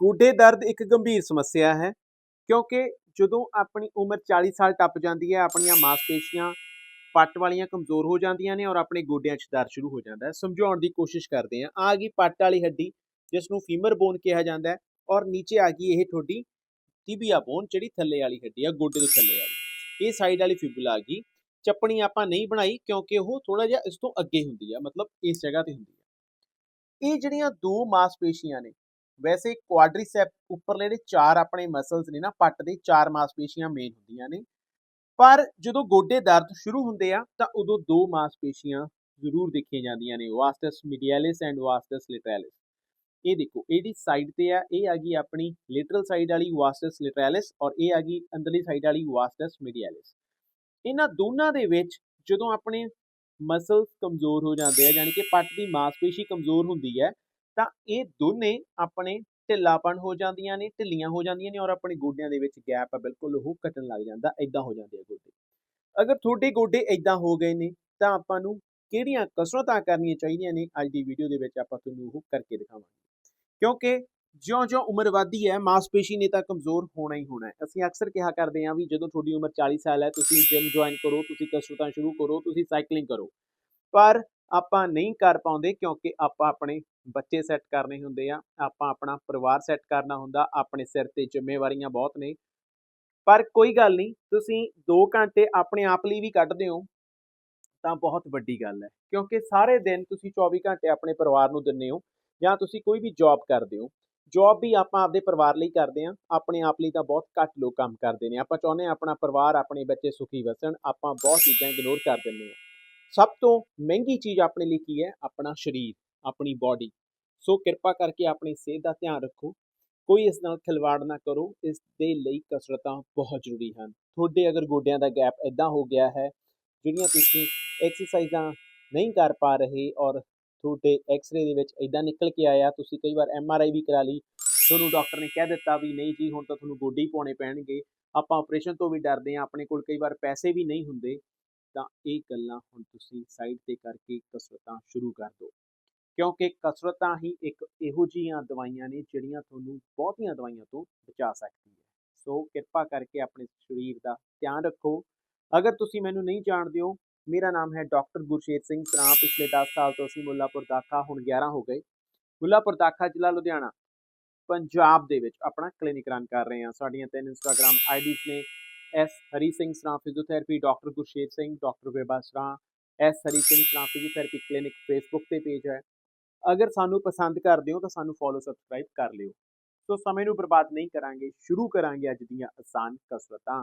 ਗੋਡੇ ਦਰਦ ਇੱਕ ਗੰਭੀਰ ਸਮੱਸਿਆ ਹੈ, ਕਿਉਂਕਿ ਜਦੋਂ ਆਪਣੀ ਉਮਰ 40 ਸਾਲ ਟੱਪ ਜਾਂਦੀ ਹੈ, ਆਪਣੀਆਂ ਮਾਸਪੇਸ਼ੀਆਂ ਪੱਟ ਵਾਲੀਆਂ ਕਮਜ਼ੋਰ ਹੋ ਜਾਂਦੀਆਂ ਨੇ ਔਰ ਆਪਣੇ ਗੋਡਿਆਂ 'ਚ ਦਰਦ ਸ਼ੁਰੂ ਹੋ ਜਾਂਦਾ ਹੈ। ਸਮਝਾਉਣ ਦੀ ਕੋਸ਼ਿਸ਼ ਕਰਦੇ ਹਾਂ। ਆ ਗਈ ਪੱਟ ਵਾਲੀ ਹੱਡੀ ਜਿਸ ਨੂੰ ਫੀਮਰ ਬੋਨ ਕਿਹਾ ਜਾਂਦਾ ਹੈ ਔਰ ਨੀਚੇ ਆ ਗਈ ਇਹ ਤੁਹਾਡੀ ਟਿਬੀਆ ਬੋਨ ਜਿਹੜੀ ਥੱਲੇ ਵਾਲੀ ਹੱਡੀ ਆ, ਗੋਡੇ ਦੇ ਥੱਲੇ ਵਾਲੀ। ਇਹ ਸਾਈਡ ਵਾਲੀ ਫਿਬੂਲਾ ਆ ਗਈ। ਚੱਪਣੀ ਆਪਾਂ ਨਹੀਂ ਬਣਾਈ ਕਿਉਂਕਿ ਉਹ ਥੋੜਾ ਜਿਹਾ ਇਸ ਤੋਂ ਅੱਗੇ ਹੁੰਦੀ ਆ, ਮਤਲਬ ਇਸ ਜਗ੍ਹਾ ਤੇ ਹੁੰਦੀ ਆ। ਇਹ ਜਿਹੜੀਆਂ ਦੋ ਮਾਸਪੇਸ਼ੀਆਂ ਨੇ ਵੈਸੇ ਕੁਆਡਰੀਸੈਪ ਉੱਪਰਲੇ ਜਿਹੜੇ ਚਾਰ ਆਪਣੇ ਮਸਲਸ ਨੇ ਨਾ, ਪੱਟ ਦੇ ਚਾਰ ਮਾਸਪੇਸ਼ੀਆਂ ਮੇਨ ਹੁੰਦੀਆਂ ਨੇ। ਪਰ ਜਦੋਂ ਗੋਡੇ ਦਰਦ ਸ਼ੁਰੂ ਹੁੰਦੇ ਆ, ਤਾਂ ਉਦੋਂ ਦੋ ਮਾਸਪੇਸ਼ੀਆਂ ਜ਼ਰੂਰ ਦੇਖੀਆਂ ਜਾਂਦੀਆਂ ਨੇ ਵਾਸਟਸ ਮੀਡੀਅਲਿਸ ਐਂਡ ਵਾਸਟਸ ਲਿਟਰੈਲਿਸ ਇਹ ਦੇਖੋ ਇਹਦੀ ਸਾਈਡ ਤੇ ਆ, ਇਹ ਆ ਗਈ ਆਪਣੀ ਲਿਟਰਲ ਸਾਈਡ ਵਾਲੀ ਵਾਸਟਸ ਲਿਟਰੈਲਿਸ ਔਰ ਇਹ ਆ ਗਈ ਅੰਦਰਲੀ ਸਾਈਡ ਵਾਲੀ ਵਾਸਟਸ ਮੀਡੀਅਲਿਸ ਇਹਨਾਂ ਦੋਨਾਂ ਦੇ ਵਿੱਚ ਜਦੋਂ ਆਪਣੇ ਮਸਲਸ ਕਮਜ਼ੋਰ ਹੋ ਜਾਂਦੇ ਆ, ਯਾਨੀ ਕਿ ਪੱਟ ਦੀ ਮਾਸਪੇਸ਼ੀ ਕਮਜ਼ੋਰ ਹੁੰਦੀ ਹੈ ਤਾਂ ਇਹ ਦੋਨੇ ਆਪਣੇ ਢਿੱਲਾਪਣ ਹੋ ਜਾਂਦੀਆਂ ਨੇ, ਢਿੱਲੀਆਂ ਹੋ ਜਾਂਦੀਆਂ ਨੇ ਔਰ ਆਪਣੇ ਗੋਡਿਆਂ ਦੇ ਵਿੱਚ ਗੈਪ ਬਿਲਕੁਲ ਉਹ ਘਟਣ ਲੱਗ ਜਾਂਦਾ ਐਦਾਂ ਹੋ ਜਾਂਦੇ ਆ ਗੋਡੇ। ਅਗਰ ਤੁਹਾਡੇ ਗੋਡੇ ਐਦਾਂ ਹੋ ਗਏ ਨੇ, ਤਾਂ ਆਪਾਂ ਨੂੰ ਕਿਹੜੀਆਂ ਕਸਰਤਾਂ ਕਰਨੀਆਂ ਚਾਹੀਦੀਆਂ ਨੇ, ਅੱਜ ਦੀ ਵੀਡੀਓ ਦੇ ਵਿੱਚ ਆਪਾਂ ਤੁਹਾਨੂੰ ਉਹ ਕਰਕੇ ਦਿਖਾਵਾਂਗੇ। ਕਿਉਂਕਿ ਜਿਉਂ-ਜਿਉਂ ਉਮਰ ਵਧਦੀ ਹੈ, ਮਾਸਪੇਸ਼ੀ ਨੇ ਤਾਂ ਕਮਜ਼ੋਰ ਹੋਣਾ ਹੀ ਹੋਣਾ ਹੈ। ਅਸੀਂ ਅਕਸਰ ਕਿਹਾ ਕਰਦੇ ਹਾਂ ਵੀ ਜਦੋਂ ਤੁਹਾਡੀ ਉਮਰ 40 ਸਾਲ ਹੈ, ਤੁਸੀਂ ਜਿਮ ਜੁਆਇਨ ਕਰੋ, ਤੁਸੀਂ ਕਸਰਤਾਂ ਸ਼ੁਰੂ ਕਰੋ, ਤੁਸੀਂ ਸਾਈਕਲਿੰਗ ਕਰੋ। ਪਰ ਆਪਾਂ ਨਹੀਂ ਕਰ ਪਾਉਂਦੇ ਕਿਉਂਕਿ ਆਪਾਂ ਆਪਣੇ ਬੱਚੇ ਸੈੱਟ ਕਰਨੇ ਹੁੰਦੇ ਆ, ਆਪਾਂ ਆਪਣਾ ਪਰਿਵਾਰ ਸੈੱਟ ਕਰਨਾ ਹੁੰਦਾ, ਆਪਣੇ ਸਿਰ ਤੇ ਜ਼ਿੰਮੇਵਾਰੀਆਂ ਬਹੁਤ ਨੇ। ਪਰ ਕੋਈ ਗੱਲ ਨਹੀਂ, ਤੁਸੀਂ 2 ਘੰਟੇ ਆਪਣੇ ਆਪ ਲਈ ਵੀ ਕੱਢਦੇ ਹੋ, ਤਾਂ ਬਹੁਤ ਵੱਡੀ ਗੱਲ ਹੈ। ਕਿਉਂਕਿ ਸਾਰੇ ਦਿਨ ਤੁਸੀਂ 24 ਘੰਟੇ ਆਪਣੇ ਪਰਿਵਾਰ ਨੂੰ ਦਿੰਦੇ ਹੋ ਜਾਂ ਤੁਸੀਂ ਕੋਈ ਵੀ ਜੌਬ ਕਰਦੇ ਹੋ। ਜੌਬ ਵੀ ਆਪਾਂ ਆਪਦੇ ਪਰਿਵਾਰ ਲਈ ਕਰਦੇ ਹਾਂ, ਆਪਣੇ ਆਪ ਲਈ ਤਾਂ ਬਹੁਤ ਘੱਟ ਲੋਕ ਕੰਮ ਕਰਦੇ ਨੇ। ਆਪਾਂ ਚਾਹੁੰਦੇ ਹਾਂ ਆਪਣਾ ਪਰਿਵਾਰ, ਆਪਣੇ ਬੱਚੇ ਸੁਖੀ ਵਸਣ, ਆਪਾਂ ਬਹੁਤ ਚੀਜ਼ਾਂ ਇਗਨੋਰ ਕਰ ਦਿੰਦੇ ਹਾਂ। ਸਭ ਤੋਂ ਮਹਿੰਗੀ ਚੀਜ਼ ਆਪਣੇ ਲਈ ਕੀ ਹੈ? ਆਪਣਾ ਸਰੀਰ, ਆਪਣੀ ਬਾਡੀ ਸੋ ਕਿਰਪਾ ਕਰਕੇ ਆਪਣੀ ਸਿਹਤ ਦਾ ਧਿਆਨ ਰੱਖੋ। ਕੋਈ ਇਸ ਨਾਲ ਖਿਲਵਾੜ ਨਾ ਕਰੋ। ਇਸ ਦੇ ਲਈ ਕਸਰਤਾਂ ਬਹੁਤ ਜ਼ਰੂਰੀ ਹਨ। ਤੁਹਾਡੇ ਅਗਰ ਗੋਡਿਆਂ ਦਾ ਗੈਪ ਇਦਾਂ ਹੋ ਗਿਆ ਹੈ, ਜਿਹੜੀਆਂ ਤੁਸੀਂ ਐਕਸਰਸਾਈਜ਼ਾਂ ਨਹੀਂ ਕਰ ਪਾ ਰਹੇ ਔਰ ਤੁਹਾਡੇ ਐਕਸ-ਰੇ ਦੇ ਵਿੱਚ ਇਦਾਂ ਨਿਕਲ ਕੇ ਆਇਆ, ਤੁਸੀਂ ਕਈ ਵਾਰ ਐਮ-ਆਰ-ਆਈ ਵੀ ਕਰਾ ਲਈ, ਤੁਹਾਨੂੰ ਡਾਕਟਰ ਨੇ ਕਹਿ ਦਿੱਤਾ ਵੀ ਨਹੀਂ ਜੀ, ਹੁਣ ਤਾਂ ਤੁਹਾਨੂੰ ਗੋਡੇ ਹੀ ਪਾਉਣੇ ਪੈਣਗੇ। ਆਪਾਂ ਆਪਰੇਸ਼ਨ ਤੋਂ ਵੀ ਡਰਦੇ ਹਾਂ, ਆਪਣੇ ਕੋਲ ਕਈ ਵਾਰ ਪੈਸੇ ਵੀ ਨਹੀਂ ਹੁੰਦੇ। ਤਾਂ ਇਹ ਗੱਲਾਂ ਹੁਣ ਤੁਸੀਂ ਸਾਈਡ ਤੇ ਕਰਕੇ ਕਸਰਤਾਂ ਸ਼ੁਰੂ ਕਰ ਦਿਓ। ਕਿਉਂਕਿ ਕਸਰਤਾਂ ਹੀ ਇੱਕ ਇਹੋ ਜਿਹੀਆਂ ਦਵਾਈਆਂ ਨੇ ਜਿਹੜੀਆਂ ਤੁਹਾਨੂੰ ਬਹੁਤੀਆਂ ਦਵਾਈਆਂ ਤੋਂ ਬਚਾ ਸਕਦੀ ਹੈ ਸੋ ਕਿਰਪਾ ਕਰਕੇ ਆਪਣੇ ਸਰੀਰ ਦਾ ਧਿਆਨ ਰੱਖੋ। ਅਗਰ ਤੁਸੀਂ ਮੈਨੂੰ ਨਹੀਂ ਜਾਣਦੇ ਹੋ, ਮੇਰਾ ਨਾਮ ਹੈ ਡਾਕਟਰ ਗੁਰਸ਼ੇਰ ਸਿੰਘ ਸਰਾਂ ਪਿਛਲੇ 10 ਸਾਲ ਤੋਂ ਅਸੀਂ ਮੁੱਲਾਪੁਰ ਦਾਖਾ, ਹੁਣ 11 ਹੋ ਗਏ। ਮੁੱਲਾਪੁਰ ਦਾਖਾ ਜ਼ਿਲ੍ਹਾ ਲੁਧਿਆਣਾ, ਪੰਜਾਬ ਦੇ ਵਿੱਚ ਆਪਣਾ ਕਲੀਨਿਕ ਰਨ ਕਰ ਰਹੇ ਹਾਂ। ਸਾਡੀਆਂ ਤਿੰਨ ਇੰਸਟਾਗ੍ਰam ਆਈਡੀਜ਼ ਨੇ। S Hari Singh Sran physiotherapy doctor Gursher Singh doctor Veba Sran S Hari Singh Sran physiotherapy clinic Facebook ਤੇ ਪੇਜ ਹੈ। ਅਗਰ ਸਾਨੂੰ ਪਸੰਦ ਕਰਦੇ ਹੋ ਤਾਂ ਸਾਨੂੰ ਫੋਲੋ ਸਬਸਕ੍ਰਾਈਬ ਕਰ ਲਿਓ। ਸੋ ਸਮੇਂ ਨੂੰ ਬਰਬਾਦ ਨਹੀਂ ਕਰਾਂਗੇ, ਸ਼ੁਰੂ ਕਰਾਂਗੇ ਅੱਜ ਦੀਆਂ ਆਸਾਨ ਕਸਰਤਾਂ।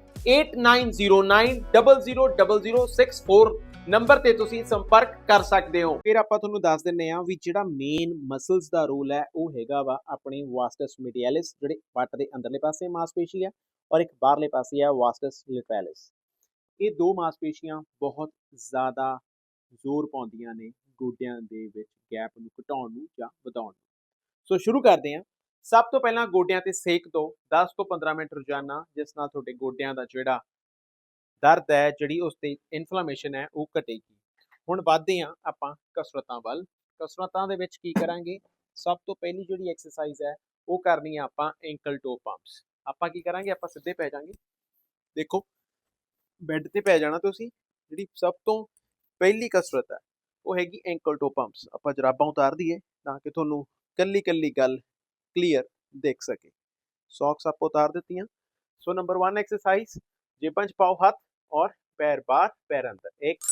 8909000064 ਨੰਬਰ ਤੇ ਤੁਸੀਂ ਸੰਪਰਕ ਕਰ ਸਕਦੇ ਹੋ। ਫਿਰ ਆਪਾਂ ਤੁਹਾਨੂੰ ਦੱਸ ਦਿੰਨੇ ਆ ਵੀ ਜਿਹੜਾ ਮੇਨ ਮਸਲਸ ਦਾ ਰੋਲ ਹੈ, ਉਹ ਹੈਗਾ ਵਾ ਆਪਣੇ ਵਾਸਟਸ ਮੀਡੀਅਲਿਸ ਜਿਹੜੇ ਪੱਟ ਦੇ ਅੰਦਰਲੇ ਪਾਸੇ ਮਾਸਪੇਸ਼ੀ ਆ ਔਰ ਇੱਕ ਬਾਹਰਲੇ ਪਾਸੇ ਆ ਵਾਸਟਸ ਲਿਟਰੈਲਿਸ ਇਹ ਦੋ ਮਾਸਪੇਸ਼ੀਆਂ ਬਹੁਤ ਜ਼ਿਆਦਾ ਜ਼ੋਰ ਪਾਉਂਦੀਆਂ ਨੇ ਗੋਡਿਆਂ ਦੇ ਵਿੱਚ ਗੈਪ ਨੂੰ ਘਟਾਉਣ ਨੂੰ ਜਾਂ ਵਧਾਉਣ ਨੂੰ। ਸੋ ਸ਼ੁਰੂ ਕਰਦੇ ਹਾਂ। ਸਭ ਤੋਂ ਪਹਿਲਾਂ ਗੋਡਿਆਂ ਤੇ ਸੇਕ ਦਿਓ 10 ਤੋਂ 15 ਮਿੰਟ ਰੋਜ਼ਾਨਾ ਜਿਸ ਨਾਲ ਤੁਹਾਡੇ ਗੋਡਿਆਂ ਦਾ ਜਿਹੜਾ ਦਰਦ ਹੈ, ਜਿਹੜੀ ਉਸ ਤੇ ਇਨਫਲੇਮੇਸ਼ਨ ਹੈ, ਉਹ ਘਟੇਗੀ। ਹੁਣ ਵੱਧਦੇ ਹਾਂ ਆਪਾਂ ਕਸਰਤਾਂ ਵੱਲ। ਕਸਰਤਾਂ ਦੇ ਵਿੱਚ ਕੀ ਕਰਾਂਗੇ? ਸਭ ਤੋਂ ਪਹਿਲੀ ਜਿਹੜੀ ਐਕਸਰਸਾਈਜ਼ ਹੈ, ਉਹ ਕਰਨੀ ਹੈ ਆਪਾਂ ਐਂਕਲ ਟੋ ਪੰਪਸ ਆਪਾਂ ਕੀ ਕਰਾਂਗੇ? ਆਪਾਂ ਸਿੱਧੇ ਪੈ ਜਾਾਂਗੇ। ਦੇਖੋ ਬੈੱਡ ਤੇ ਪੈ ਜਾਣਾ ਤੁਸੀਂ, ਜਿਹੜੀ ਸਭ ਤੋਂ ਪਹਿਲੀ ਕਸਰਤ ਹੈ, ਉਹ ਹੈਗੀ ਐਂਕਲ ਟੋ ਪੰਪਸ ਆਪਾਂ ਜਰਾਬਾਂ ਉਤਾਰ ਦਈਏ ਤਾਂ ਕਿ ਤੁਹਾਨੂੰ ਕੱਲੀ ਕੱਲੀ ਗੱਲ क्लियर देख सके। सॉक्स आपको उतार देती हैं। सो नंबर वन एक्सरसाइज जे पंच पाओ हाथ और पैर बार, पैर अंदर। एक,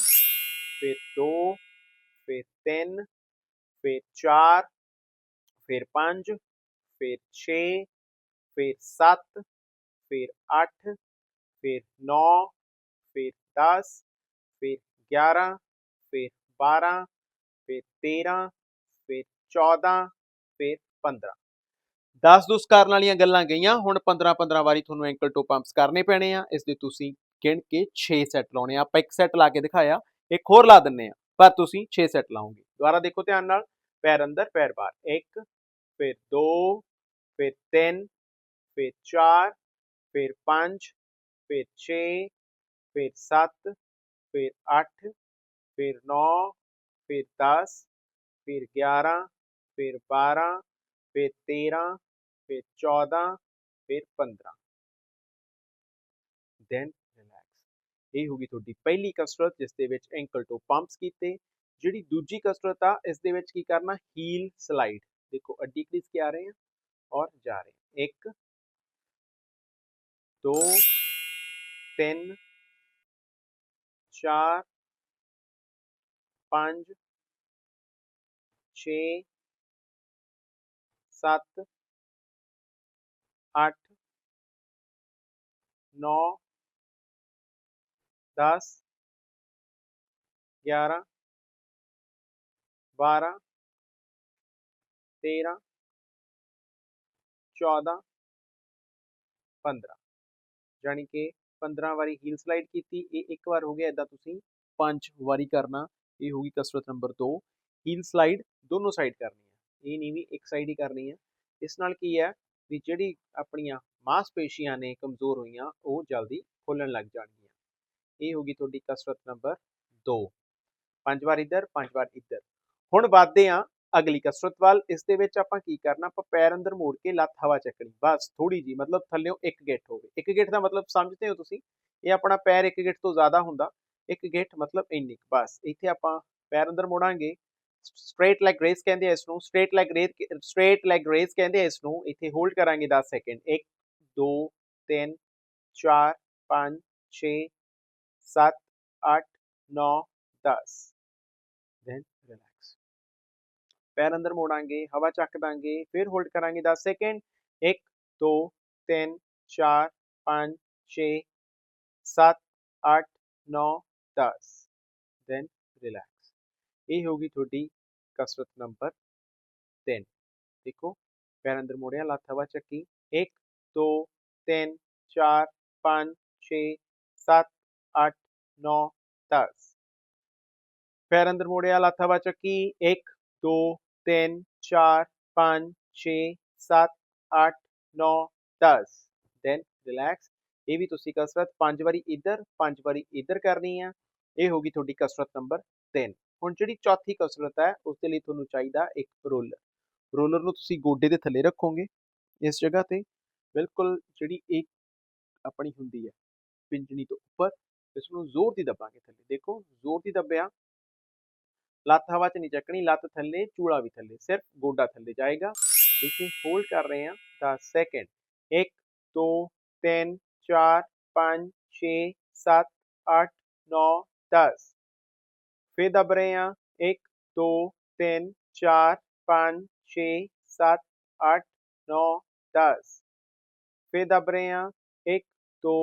फिर दो, फिर तीन, फिर चार, फिर पाँच, फिर छ, फिर सात, फिर आठ, फिर नौ, फिर दस, फिर ग्यारह, फिर बारह, फिर तेरह, फिर चौदह, फिर पंद्रह। 10-10 ਕਰਨ ਵਾਲੀਆਂ ਗੱਲਾਂ ਗਈਆਂ। ਹੁਣ 15-15 ਵਾਰੀ ਤੁਹਾਨੂੰ ਐਂਕਲ ਟੋ ਪੰਪਸ ਕਰਨੇ ਪੈਣੇ ਆ। ਇਸ ਦੇ ਤੁਸੀਂ ਗਿਣ ਕੇ 6 ਸੈੱਟ ਲਾਉਣੇ ਆ। ਆਪਾਂ ਇੱਕ ਸੈੱਟ ਲਾ ਕੇ ਦਿਖਾਇਆ, ਇੱਕ ਹੋਰ ਲਾ ਦਿੰਨੇ ਆ। ਪਰ ਤੁਸੀਂ 6 ਸੈੱਟ ਲਾਓਗੇ। ਦੁਬਾਰਾ ਦੇਖੋ ਧਿਆਨ ਨਾਲ। ਪੈਰ ਅੰਦਰ, ਪੈਰ ਬਾਹਰ। 1 ਫਿਰ 2 ਫਿਰ 3 ਫਿਰ 4 ਫਿਰ 5 ਫਿਰ 6 ਫਿਰ 7 ਫਿਰ 8 ਫਿਰ 9 ਫਿਰ 10 ਫਿਰ 11 ਫਿਰ 12 ਫਿਰ 13 ਫਿਰ 14 ਫਿਰ 15 ਦੈਨ ਰਿਲੈਕਸ ਇਹ ਹੋਗੀ ਤੁਹਾਡੀ ਪਹਿਲੀ ਕਸਰਤ ਜਿਸ ਦੇ ਵਿੱਚ ਐਂਕਲ ਟੋ ਪੰਪਸ ਕੀਤੇ ਜਿਹੜੀ ਦੂਜੀ ਕਸਰਤ ਆ ਇਸ ਦੇ ਵਿੱਚ ਕੀ ਕਰਨਾ ਹੀਲ ਸਲਾਈਡ ਦੇਖੋ ਅੱਡੀ ਕ੍ਰੀਸ ਕੇ ਆ ਰਹੇ ਆ ਔਰ ਜਾ ਰਹੇ 1 2 3 4 5 6 7 8 9 10 11 12 13 14 15 ਜਾਣੀ ਕਿ 15 ਵਾਰੀ ਹੀਲ ਸਲਾਈਡ ਕੀਤੀ ਇਹ ਇੱਕ ਵਾਰ ਹੋ ਗਿਆ ਇਦਾਂ ਤੁਸੀਂ ਪੰਜ ਵਾਰੀ ਕਰਨਾ ਇਹ ਹੋਗੀ ਕਸਰਤ ਨੰਬਰ 2 ਹੀਲ ਸਲਾਈਡ ਦੋਨੋਂ ਸਾਈਡ ਕਰਨੀ ਹੈ ਇਹ ਨਹੀਂ ਵੀ ਇੱਕ ਸਾਈਡ ਹੀ ਕਰਨੀ ਹੈ ਇਸ ਨਾਲ ਕੀ ਹੈ ਵੀ ਜਿਹੜੀ ਆਪਣੀਆਂ ਮਾਸਪੇਸ਼ੀਆਂ ਨੇ ਕਮਜ਼ੋਰ ਹੋਈਆਂ, ਉਹ ਜਲਦੀ ਖੁੱਲਣ ਲੱਗ ਜਾਣਗੀਆਂ। ਇਹ ਹੋਗੀ ਤੁਹਾਡੀ ਕਸਰਤ ਨੰਬਰ 2 ਪੰਜ ਵਾਰ ਇੱਧਰ, ਪੰਜ ਵਾਰ ਇੱਧਰ। ਹੁਣ ਵੱਧਦੇ ਆ ਅਗਲੀ ਕਸਰਤ ਵੱਲ। ਇਸ ਦੇ ਵਿੱਚ ਆਪਾਂ ਕੀ ਕਰਨਾ, ਆਪਾਂ ਪੈਰ ਅੰਦਰ ਮੋੜ ਕੇ ਲੱਤ ਹਵਾ ਚੱਕਣੀ। ਬਸ ਥੋੜੀ ਜੀ ਮਤਲਬ ਥੱਲੇੋਂ ਇੱਕ ਗਿੱਠ ਹੋਵੇ। ਇੱਕ ਗਿੱਠ ਦਾ ਮਤਲਬ ਸਮਝਦੇ ਹੋ ਤੁਸੀਂ? ਇਹ ਆਪਣਾ ਪੈਰ ਇੱਕ ਗਿੱਠ ਤੋਂ ਜ਼ਿਆਦਾ ਹੁੰਦਾ, ਇੱਕ ਗਿੱਠ ਮਤਲਬ ਇੰਨੀ ਕੁ। ਬਸ ਇੱਥੇ ਆਪਾਂ ਪੈਰ ਅੰਦਰ ਮੋੜਾਂਗੇ। ਸਟ੍ਰੇਟ ਲੈਗ ਰੇਸ ਕਹਿੰਦੇ ਆ ਇਸ ਨੂੰ straight leg raise straight leg raise ਕਹਿੰਦੇ ਆ ਇਸ ਨੂੰ ਇੱਥੇ ਹੋਲਡ ਕਰਾਂਗੇ 10 ਸੈਕਿੰਡ 1 2 3 4 5 6 7 8 9 10 ਦੈਨ ਰਿਲੈਕਸ ਪੈਰ ਅੰਦਰ ਮੋੜਾਂਗੇ ਹਵਾ ਚੱਕ ਦਾਂਗੇ ਫਿਰ ਹੋਲਡ ਕਰਾਂਗੇ 10 ਸੈਕਿੰਡ 1 2 3 4 5 6 7 8 9 10 ਦੈਨ ਰਿਲੈਕਸ ਇਹ ਹੋਗੀ ਤੁਹਾਡੀ ਕਸਰਤ ਨੰਬਰ 3 ਦੇਖੋ ਪੈਰ ਅੰਦਰ ਮੋੜਿਆ ਲੱਤ ਹਵਾ ਚੱਕੀ 1 2 3 4 5 6 7 8 9 10 ਪੈਰ ਅੰਦਰ ਮੋੜਿਆ ਲੱਤ ਹਵਾ ਚੱਕੀ 1 2 3 4 5 6 7 8 9 10 ਦੈਨ ਰਿਲੈਕਸ ਇਹ ਵੀ ਤੁਸੀਂ ਕਸਰਤ ਪੰਜ ਵਾਰੀ ਇੱਧਰ ਪੰਜ ਵਾਰੀ ਇੱਧਰ ਕਰਨੀ ਆ ਇਹ ਹੋਗੀ ਤੁਹਾਡੀ ਕਸਰਤ ਨੰਬਰ 3 ਹੁਣ ਜਿਹੜੀ ਚੌਥੀ ਕਸਰਤ ਹੈ, ਉਸ ਦੇ ਲਈ ਤੁਹਾਨੂੰ ਚਾਹੀਦਾ ਇੱਕ ਰੋਲਰ। ਰੋਲਰ ਨੂੰ ਤੁਸੀਂ ਗੋਡੇ ਦੇ ਥੱਲੇ ਰੱਖੋਗੇ ਇਸ ਜਗ੍ਹਾ ਤੇ। ਬਿਲਕੁਲ ਜਿਹੜੀ ਇੱਕ ਆਪਣੀ ਹੁੰਦੀ ਹੈ, ਪਿੰਜਣੀ ਤੋਂ ਉੱਪਰ ਇਸ ਨੂੰ ਜ਼ੋਰ ਦੀ ਦੱਬਾਂਗੇ ਥੱਲੇ। ਦੇਖੋ, ਜ਼ੋਰ ਦੀ ਦੱਬਿਆ। ਲੱਤ ਹਵਾ 'ਚ ਨਹੀਂ ਚੱਕਣੀ, ਲੱਤ ਥੱਲੇ, ਚੂੜਾ ਵੀ ਥੱਲੇ, ਸਿਰਫ ਗੋਡਾ ਥੱਲੇ ਜਾਏਗਾ। ਇੱਥੇ ਹੋਲਡ ਕਰ ਰਹੇ ਹਾਂ 10 ਸੈਕਿੰਡ 1 2 3 4 5 6 7 8 9 10 ਫਿਰ ਦੱਬ ਰਹੇ ਹਾਂ 1 2 3 4 5 6 7 8 9 10 ਫਿਰ ਦੱਬ ਰਹੇ ਹਾਂ 1 2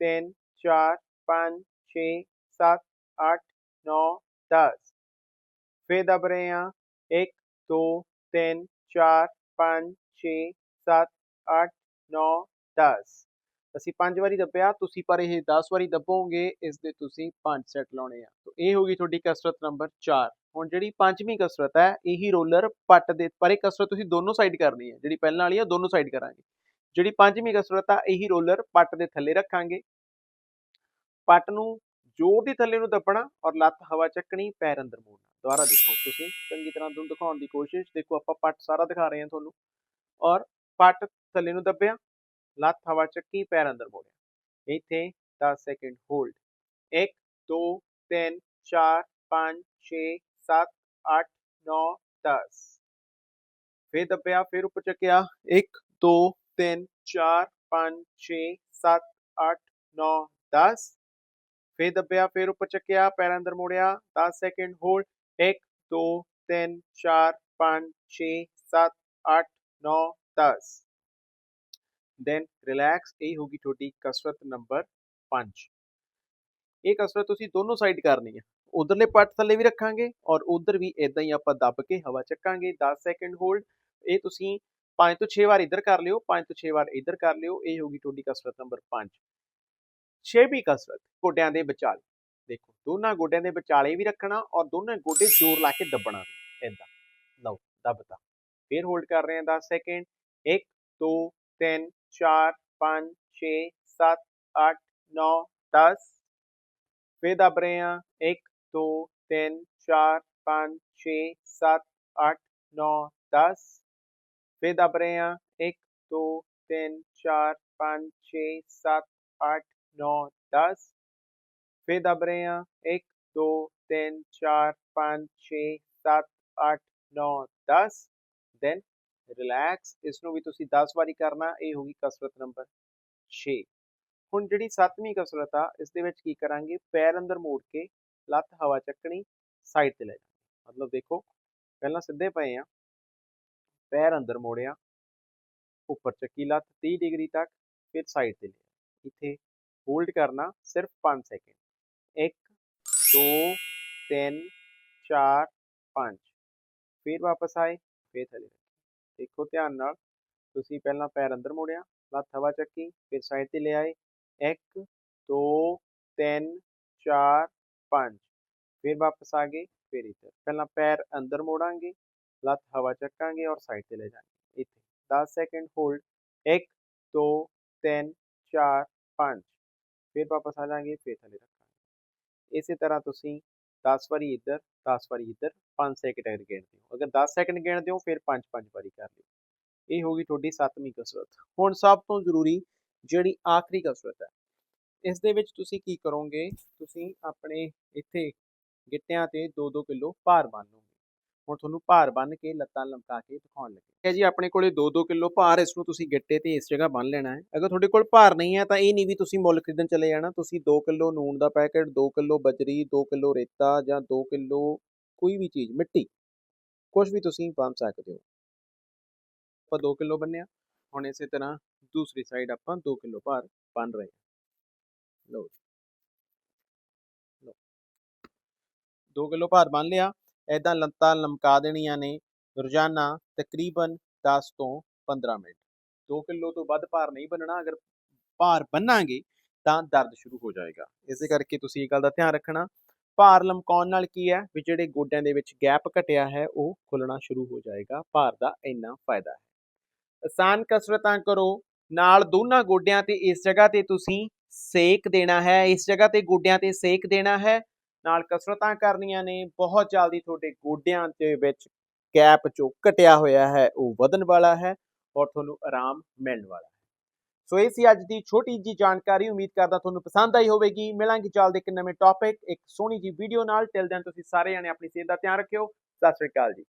3 4 5 6 7 8 9 10 ਫਿਰ ਦੱਬ ਰਹੇ ਹਾਂ 1 2 3 4 5 6 7 8 9 10 ਅਸੀਂ ਪੰਜ ਵਾਰੀ ਦੱਬਿਆ, ਤੁਸੀਂ ਪਰ ਇਹ 10 ਵਾਰੀ ਦੱਬੋਗੇ, ਇਸ ਦੇ ਤੁਸੀਂ ਪੰਜ ਸੈੱਟ ਲਾਉਣੇ ਆ। ਤਾਂ ਇਹ ਗਈ ਤੁਹਾਡੀ ਕਸਰਤ ਨੰਬਰ 4 ਹੁਣ ਜਿਹੜੀ ਪੰਜਵੀਂ ਕਸਰਤ ਹੈ, ਇਹੀ ਰੋਲਰ ਪੱਟ ਦੇ, ਪਰ ਇਹ ਕਸਰਤ ਤੁਸੀਂ ਦੋਨੋਂ ਸਾਈਡ ਕਰਨੀ ਹੈ, ਜਿਹੜੀ ਪਹਿਲਾਂ ਵਾਲੀ ਆ ਦੋਨੋਂ ਸਾਈਡ ਕਰਾਂਗੇ। ਜਿਹੜੀ ਪੰਜਵੀਂ ਕਸਰਤ ਆ, ਇਹੀ ਰੋਲਰ ਪੱਟ ਦੇ ਥੱਲੇ ਰੱਖਾਂਗੇ। ਪੱਟ ਨੂੰ ਜ਼ੋਰ ਦੀ ਥੱਲੇ ਨੂੰ ਦੱਬਣਾ ਔਰ ਲੱਤ ਹਵਾ ਚੱਕਣੀ, ਪੈਰ ਅੰਦਰ ਮੋੜਨਾ। ਦੁਬਾਰਾ ਦੇਖੋ, ਤੁਸੀਂ ਚੰਗੀ ਤਰ੍ਹਾਂ ਤੁਹਾਨੂੰ ਦਿਖਾਉਣ ਦੀ ਕੋਸ਼ਿਸ਼, ਦੇਖੋ ਆਪਾਂ ਪੱਟ ਸਾਰਾ ਦਿਖਾ ਰਹੇ ਹਾਂ ਤੁਹਾਨੂੰ। ਔਰ ਪੱਟ ਥੱਲੇ ਨੂੰ ਦੱਬਿਆ ਲੱਤ ਹਵਾ ਚੱਕੀ ਪੈਰ ਅੰਦਰ ਮੋੜਿਆ ਇੱਥੇ 10 ਸੈਕਿੰਡ ਹੋਲਡ 1 2 3 4 5 6 7 8 9 10 ਫਿਰ ਦੱਬਿਆ ਫਿਰ ਉੱਪਰ ਚੱਕਿਆ 1 2 3 4 5 6 7 8 9 10 ਫਿਰ ਦੱਬਿਆ ਫਿਰ ਉੱਪਰ ਚੱਕਿਆ ਪੈਰ ਅੰਦਰ ਮੋੜਿਆ 10 ਸੈਕਿੰਡ ਹੋਲਡ 1 2 3 4 5 6 7 8 9 10 ਦੈਨ ਰਿਲੈਕਸ ਇਹ ਹੋਗੀ ਤੁਹਾਡੀ ਕਸਰਤ ਨੰਬਰ 5 ਇਹ ਕਸਰਤ ਤੁਸੀਂ ਦੋਨੋਂ ਸਾਈਡ ਕਰਨੀ ਹੈ ਉਧਰਲੇ ਪੱਟ ਥੱਲੇ ਵੀ ਰੱਖਾਂਗੇ ਔਰ ਉਧਰ ਵੀ ਇਦਾਂ ਹੀ ਆਪਾਂ ਦੱਬ ਕੇ ਹਵਾ ਚੱਕਾਂਗੇ। 10 ਸੈਕਿੰਡ ਹੋਲਡ ਇਹ ਤੁਸੀਂ 5 ਤੋਂ 6 ਵਾਰ ਇੱਧਰ ਕਰ ਲਿਓ 5 ਤੋਂ 6 ਵਾਰ ਇੱਧਰ ਕਰ ਲਿਓ, ਇਹ ਹੋਗੀ ਤੁਹਾਡੀ ਕਸਰਤ ਨੰਬਰ 5 ਛੇਵੀਂ ਕਸਰਤ, ਗੋਡਿਆਂ ਦੇ ਵਿਚਾਲੇ। ਦੇਖੋ, ਦੋਨਾਂ ਗੋਡਿਆਂ ਦੇ ਵਿਚਾਲੇ ਵੀ ਰੱਖਣਾ ਔਰ ਦੋਨਾਂ ਗੋਡੇ ਜ਼ੋਰ ਲਾ ਕੇ ਦੱਬਣਾ ਇਦਾਂ ਲਓ ਦੱਬਤਾ ਫਿਰ ਹੋਲਡ ਕਰ ਰਹੇ ਹਾਂ 10 ਸੈਕਿੰਡ 1 2 3 4 5 6 7 8 9 10 ਫਿਰ ਦੱਬ ਰਹੇ ਹਾਂ 1 2 3 4 5 6 7 8 9 10 ਫਿਰ ਦੱਬ ਰਹੇ ਹਾਂ 1 2 3 4 5 6 7 8 9 10 ਫਿਰ ਦੱਬ ਰਹੇ ਹਾਂ 1 2 3 4 5 6 7 8 9 10 ਦੈਨ ਰਿਲੈਕਸ ਇਸ ਨੂੰ ਵੀ ਤੁਸੀਂ 10 ਵਾਰੀ ਕਰਨਾ, ਇਹ ਹੋਗੀ ਕਸਰਤ ਨੰਬਰ 6 ਹੁਣ ਜਿਹੜੀ ਸੱਤਵੀਂ ਕਸਰਤ ਆ ਇਸ ਦੇ ਵਿੱਚ ਕੀ ਕਰਾਂਗੇ? ਪੈਰ ਅੰਦਰ ਮੋੜ ਕੇ ਲੱਤ ਹਵਾ ਚੱਕਣੀ ਸਾਈਡ ਤੇ ਲੈ ਜਾਣਾ। ਮਤਲਬ ਦੇਖੋ, ਪਹਿਲਾਂ ਸਿੱਧੇ ਪਏ ਆ। ਪੈਰ ਅੰਦਰ ਮੋੜਿਆ, ਉੱਪਰ ਚੱਕੀ ਲੱਤ 30 ਡਿਗਰੀ ਤੱਕ, ਫਿਰ ਸਾਈਡ ਤੇ ਲਿਆ। ਇੱਥੇ ਹੋਲਡ ਕਰਨਾ ਸਿਰਫ 5 ਸੈਕਿੰਡ 1 2 3 4 5 ਫਿਰ ਵਾਪਸ ਆਏ, ਫਿਰ ਥੱਲੇ। ਦੇਖੋ ਧਿਆਨ ਨਾਲ। ਤੁਸੀਂ ਪਹਿਲਾਂ ਪੈਰ ਅੰਦਰ ਮੋੜਿਆ, ਲੱਤ ਹਵਾ ਚੱਕੀ, ਫਿਰ ਸਾਈਡ ਤੇ ਲੈ ਆਏ। 1 2 3 4 5 ਫਿਰ ਵਾਪਸ ਆ ਗਏ, ਫਿਰ ਇੱਧਰ। ਪਹਿਲਾਂ ਪੈਰ ਅੰਦਰ ਮੋੜਾਂਗੇ, ਲੱਤ ਹਵਾ ਚੱਕਾਂਗੇ ਔਰ ਸਾਈਡ ਤੇ ਲੈ ਜਾਵਾਂਗੇ। ਇੱਥੇ। 10 ਸੈਕਿੰਡ ਹੋਲਡ 1 2 3 4 5 ਫਿਰ ਵਾਪਸ ਆ ਜਾਾਂਗੇ ਫਿਰ ਥੱਲੇ ਰੱਖਾਂਗੇ। ਇਸੇ ਤਰ੍ਹਾਂ ਤੁਸੀਂ 10 ਵਾਰੀ ਇੱਧਰ 10 ਵਾਰੀ ਇੱਧਰ 5 ਸੈਕਿੰਡ ਗਿਣਦੇ ਹੋ ਅਗਰ 10 ਸੈਕਿੰਡ ਗਿਣਦੇ ਹੋ ਫਿਰ 5 5 ਵਾਰੀ ਕਰ ਲਿਓ। ਇਹ ਹੋ ਗਈ ਤੁਹਾਡੀ ਸੱਤਵੀਂ ਕਸਰਤ। ਹੁਣ ਸਭ ਤੋਂ ਜ਼ਰੂਰੀ ਜਿਹੜੀ ਆਖਰੀ ਕਸਰਤ ਹੈ, ਇਸ ਦੇ ਵਿੱਚ ਤੁਸੀਂ ਕੀ ਕਰੋਗੇ? ਤੁਸੀਂ ਆਪਣੇ ਇੱਥੇ ਗਿੱਟਿਆਂ ਤੇ 2-2 ਕਿਲੋ ਭਾਰ ਬੰਨੋਗੇ ਹੁਣ ਤੁਹਾਨੂੰ ਭਾਰ ਬੰਨ ਕੇ ਲੱਤਾਂ ਲਮਕਾ ਕੇ ਦਿਖਾਉਣ ਲੱਗੇ। ਹੈ ਜੀ, ਆਪਣੇ ਕੋਲੇ 2-2 ਕਿਲੋ ਭਾਰ ਇਸ ਨੂੰ ਤੁਸੀਂ ਗਿੱਟੇ ਤੇ ਇਸ ਜਗ੍ਹਾ ਬੰਨ ਲੈਣਾ ਹੈ। ਅਗਰ ਤੁਹਾਡੇ ਕੋਲ ਭਾਰ ਨਹੀਂ ਹੈ ਤਾਂ ਇਹ ਨਹੀਂ ਵੀ ਤੁਸੀਂ ਮੁੱਲ ਖਰੀਦਣ ਚਲੇ ਜਾਣਾ। ਤੁਸੀਂ 2 ਕਿਲੋ ਨੂਣ ਦਾ ਪੈਕੇਟ 2 ਕਿਲੋ ਬਜਰੀ 2 ਕਿਲੋ ਰੇਤਾ ਜਾਂ 2 ਕਿਲੋ ਕੋਈ ਵੀ ਚੀਜ਼, ਮਿੱਟੀ ਕੁਝ ਵੀ ਤੁਸੀਂ ਬੰਨ ਸਕਦੇ ਹੋ। ਆਪਾਂ 2 ਕਿਲੋ ਬੰਨਿਆ ਹੁਣ ਇਸੇ ਤਰ੍ਹਾਂ ਦੂਸਰੀ ਸਾਈਡ ਆਪਾਂ 2 ਕਿਲੋ ਭਾਰ ਬੰਨ ਰਹੇ ਹਾਂ ਲਓ ਲਓ। 2 ਕਿਲੋ ਭਾਰ ਬੰਨ ਲਿਆ ਐਦਾਂ ਲੱਤਾਂ ਲਮਕਾ ਦੇਣੀਆਂ ਨੇ, ਰੋਜ਼ਾਨਾ ਤਕਰੀਬਨ 10 ਤੋਂ 15 ਮਿੰਟ। 2 ਕਿਲੋ ਤੋਂ ਵੱਧ ਭਾਰ ਨਹੀਂ ਬੰਨਣਾ, ਅਗਰ ਭਾਰ ਬੰਨਾਂਗੇ ਤਾਂ ਦਰਦ ਸ਼ੁਰੂ ਹੋ ਜਾਏਗਾ। ਇਸੇ ਕਰਕੇ ਤੁਸੀਂ ਇਹ ਗੱਲ ਦਾ ਧਿਆਨ ਰੱਖਣਾ ਭਾਰ ਲਮਕਾਉਣ ਨਾਲ ਕੀ ਹੈ ਵੀ ਜਿਹੜੇ ਗੋਡਿਆਂ ਦੇ ਵਿੱਚ ਗੈਪ ਘਟਿਆ ਹੈ, ਉਹ ਖੁੱਲਣਾ ਸ਼ੁਰੂ ਹੋ ਜਾਏਗਾ, ਭਾਰ ਦਾ ਇੰਨਾ ਫਾਇਦਾ ਹੈ। ਆਸਾਨ ਕਸਰਤਾਂ ਕਰੋ, ਨਾਲ ਦੋਨਾਂ ਗੋਡਿਆਂ ਤੇ ਇਸ ਜਗ੍ਹਾ ਤੇ ਤੁਸੀਂ ਸੇਕ ਦੇਣਾ ਹੈ, ਇਸ ਜਗ੍ਹਾ ਤੇ ਗੋਡਿਆਂ ਤੇ ਸੇਕ ਦੇਣਾ ਹੈ, ਨਾਲ ਕਸਰਤਾਂ ਕਰਨੀਆਂ ਨੇ, ਬਹੁਤ ਜਲਦੀ ਤੁਹਾਡੇ ਗੋਡਿਆਂ ਦੇ ਵਿੱਚ ਗੈਪ ਜੋ ਘਟਿਆ ਹੋਇਆ ਹੈ, ਉਹ ਵਧਣ ਵਾਲਾ ਹੈ ਔਰ ਤੁਹਾਨੂੰ ਆਰਾਮ ਮਿਲਣ ਵਾਲਾ ਸੋ ਇਹ ਸੀ ਅੱਜ ਦੀ ਛੋਟੀ ਜੀ ਜਾਣਕਾਰੀ। ਉਮੀਦ ਕਰਦਾ ਤੁਹਾਨੂੰ ਪਸੰਦ ਆਈ ਹੋਵੇਗੀ। ਮਿਲਾਂਗੇ ਜਲਦੀ ਇੱਕ ਨਵੇਂ ਟੌਪਿਕ ਇੱਕ ਸੋਹਣੀ ਜੀ ਵੀਡੀਓ ਨਾਲ। ਟਿਲ ਦੈਨ ਤੁਸੀਂ ਸਾਰੇ ਜਣੇ ਆਪਣੀ ਸਿਹਤ ਦਾ ਧਿਆਨ ਰੱਖਿਓ। ਸਤਿ ਸ਼੍ਰੀ ਅਕਾਲ ਜੀ।